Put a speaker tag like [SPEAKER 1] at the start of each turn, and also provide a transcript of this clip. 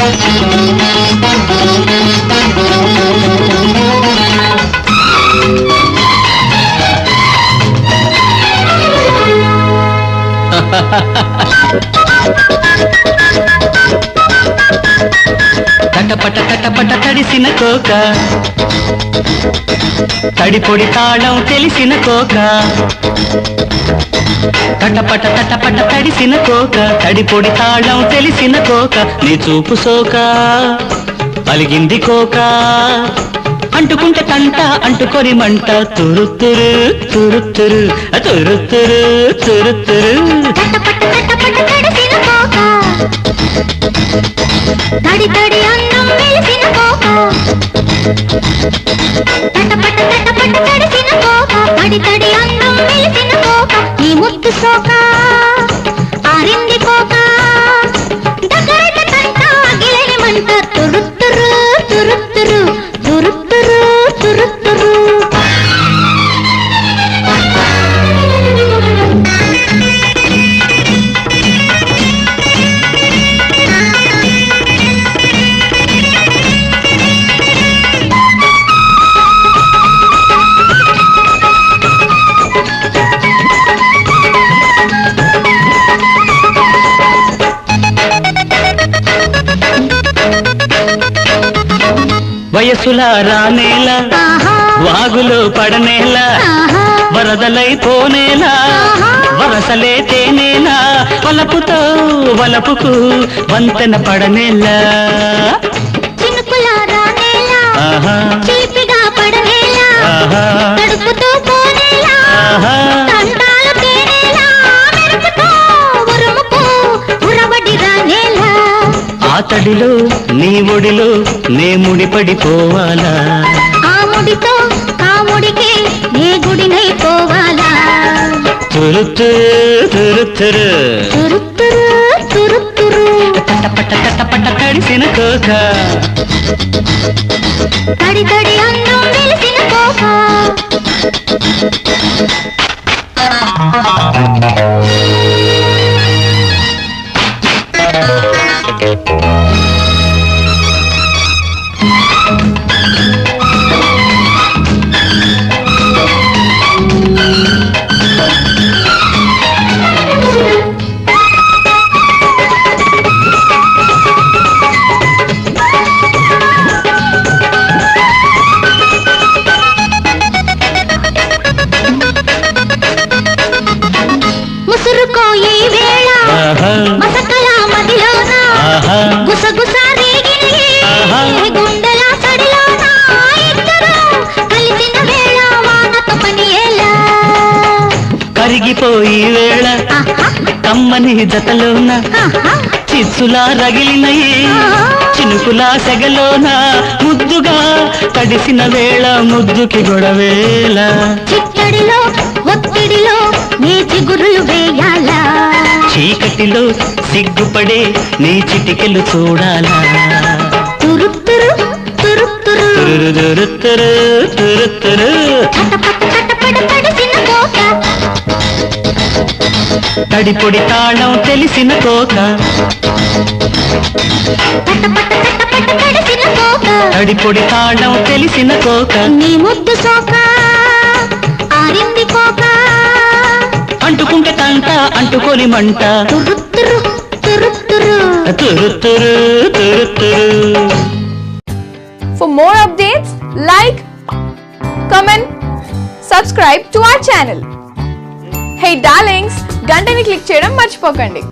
[SPEAKER 1] Thank you. తటపట తటపట తడిసిన కోక. తడిపొడి తాళం తెలిసిన కోక. తటపట తటపట తడిసిన కోక. తడిపొడి తాళం తెలిసిన కోక. నీ చూపు సోక. పలిగింది కోక. అంటుకుంటే కంట అంటుకొని మంట. తురుతురు తురుతురు తురుతురు తురుతురు
[SPEAKER 2] తటపట తటపట తడిసిన కోక. తడి తడి అన్నం వెలిసిన కోక తటపట తటపట తడిసిన కోక తడి తడి అన్నం వెలిసిన కోక ఈ ముద్దు సోకా.
[SPEAKER 1] వయసులా రానేలా వాగులో పడనేలా
[SPEAKER 2] ఆహా.
[SPEAKER 1] వరదలై పోనేలా వరసలే తేనేలా వలపుతో వలపుకు వంతెన పడనేలా.
[SPEAKER 2] చిలిపిగా పడనేలా
[SPEAKER 1] ఆహా. ఆ తడిలో నీ ఒడిలో నే ముడిపడిపోవాలా
[SPEAKER 2] ఆ ముడితో కాముడికి నే గుడినై పోవాలా
[SPEAKER 1] తురుతురు తురుతురు
[SPEAKER 2] తురుత్తురు తురుత్తురు
[SPEAKER 1] తటపట తటపట తడిసిన కోక.
[SPEAKER 2] తడి తడి అన్నం వెలిసిన కోక. ముసురుకో ఈ వేళ. మసకల మదిలోన. గుసగుస రేగిన
[SPEAKER 1] ఆహా.
[SPEAKER 2] ఈ గుండెల సడిలోన ఇద్దరు కలిసిన వేళ వానతో పని ఎలా
[SPEAKER 1] కరిగిపోయి వేళ. కమ్మని జతలోన. చిచ్చులా రగిలినయి చినుకులా సెగలోన. ముద్దుగా తడిసిన వేళ ముద్దుకి గొడవేళ.
[SPEAKER 2] చిట్టడిలో ఒత్తిడిలో నీ చిగురులు వేయాలా?
[SPEAKER 1] చీకటిలో సిగ్గుపడే నీ చిటికెలు చూడాలా? తురుతురు తురుతురు.
[SPEAKER 2] తడిసిన కోక
[SPEAKER 1] తడిపొడి తాళం తెలిసిన
[SPEAKER 2] కోక
[SPEAKER 1] తడిపొడి తాళం తెలిసిన కోక
[SPEAKER 2] నీ ముద్దు సోక ఆరింది కోక
[SPEAKER 1] అంటుకుంటే తంట అంటుకొని మంట
[SPEAKER 2] తురుత్తురు తురుత్తురు
[SPEAKER 1] తురుతురు తురుతురు
[SPEAKER 3] For more updates, like, comment, subscribe to our channel. Hey darlings, గంటని click చేయడం మర్చిపోకండి